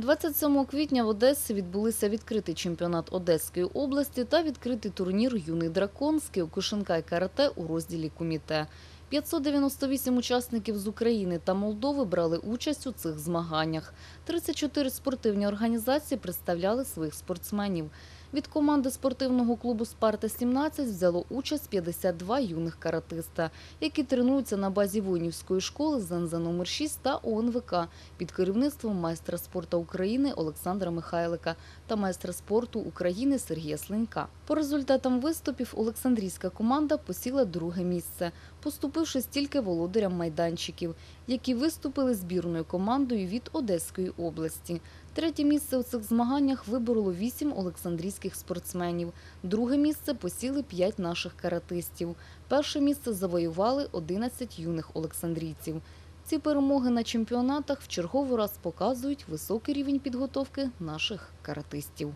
27 квітня в Одесі відбулися відкритий чемпіонат Одеської області та відкритий турнір Юний дракон з кіокушинка і карате у розділі куміте. 598 учасників з України та Молдови брали участь у цих змаганнях. 34 спортивні організації представляли своїх спортсменів. Від команди спортивного клубу «Спарта-17» взяло участь 52 юних каратиста, які тренуються на базі воїнівської школи ЗНЗ номер 6 та ОНВК під керівництвом майстра спорту України Олександра Михайлика та майстра спорту України Сергія Слинька. По результатам виступів Олександрійська команда посіла друге місце, поступивши стільки володарям майданчиків, які виступили збірною командою від Одеської області. Третє місце у цих змаганнях вибороло вісім олександрійських спортсменів. Друге місце посіли п'ять наших каратистів. Перше місце завоювали 11 юних олександрійців. Ці перемоги на чемпіонатах в черговий раз показують високий рівень підготовки наших каратистів.